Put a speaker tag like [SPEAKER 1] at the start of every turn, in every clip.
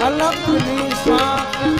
[SPEAKER 1] અલગ દિશા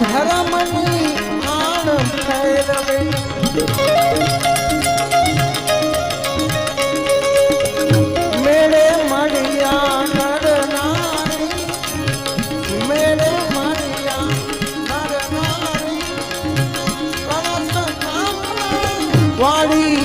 [SPEAKER 1] ધર્મની આણ ફેરવે. મેળે મળ્યા નરનારી મેળે મળ્યા નરનારી વાળી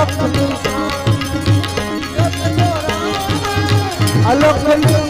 [SPEAKER 1] Alok Kalyu. Alok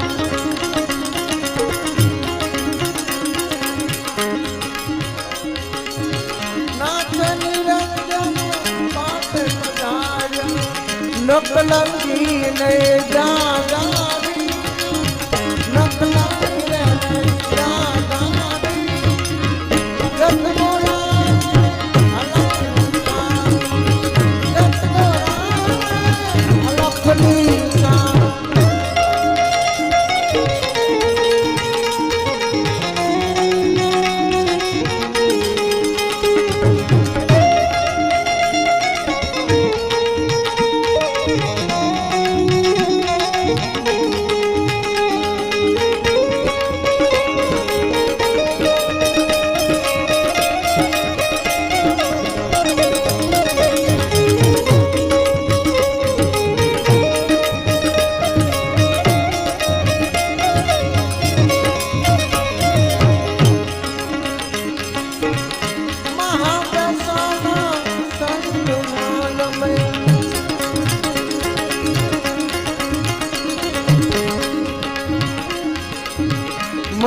[SPEAKER 1] લોકલંગી ને જાગા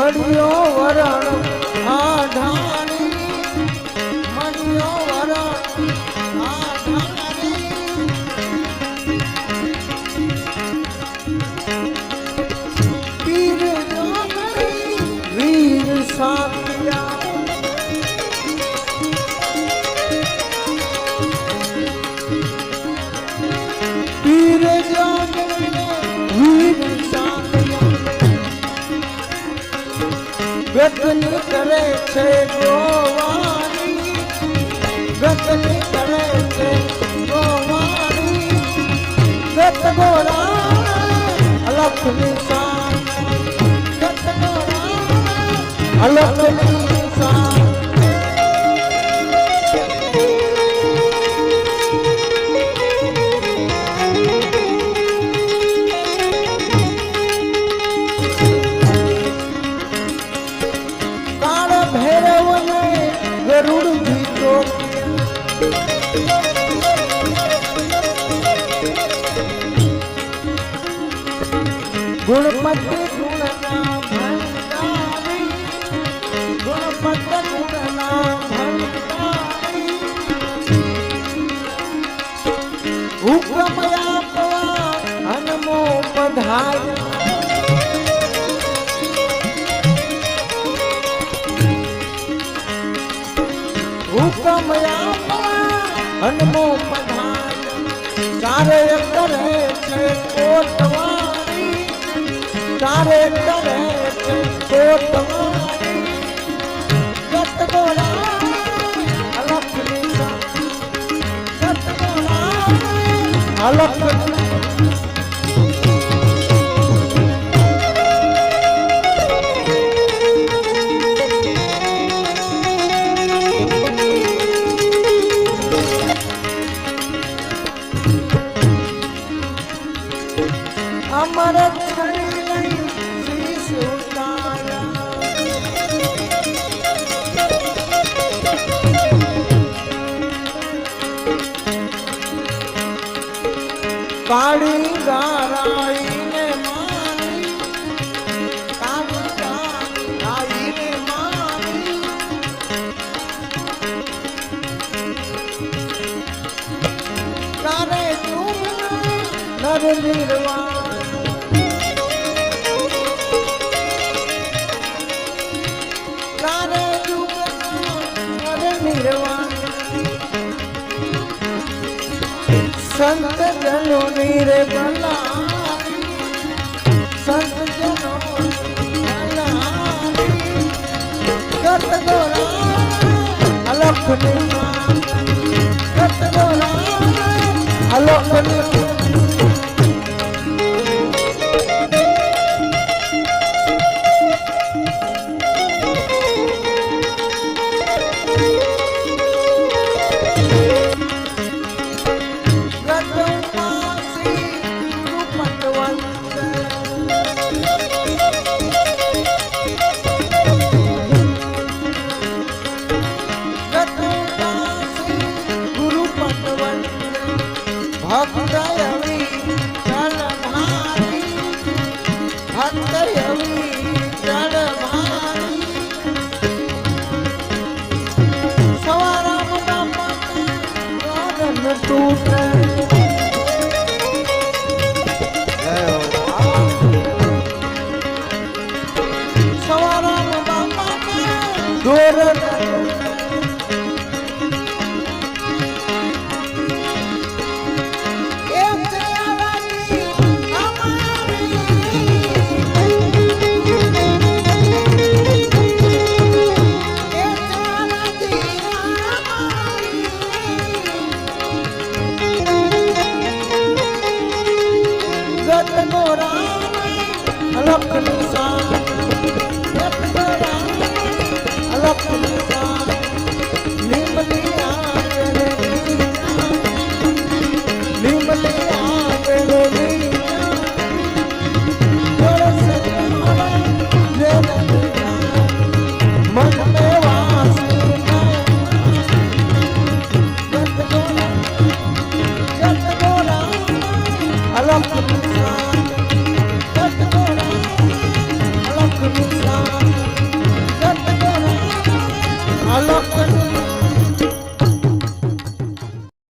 [SPEAKER 1] મળ્યો વરણ આઢાણી મળ્યો વરણ આઢાણી ગગની કરે છે ગોવાણી ગગની કરે છે ગોવાણી ગત ગોરા લક્ષ્મી શાન ગત ગોરા લક્ષ્મી શાન ગુણપતિ ગુણના ભંડારી ગુણપતિ ગુણના ભંડારી હુકમ હનમો પધાર ચારે કરે છે કોટવાણી ચારે કરે કોટવાણી અલખ કાળી ગારાઈને મારી કાળી ગારાઈને મારી. તારે તું નર નિર્વાણ સંત જનો નીરે ભલા. સંત જનો કત ગોરા અલખ અલખ हम दया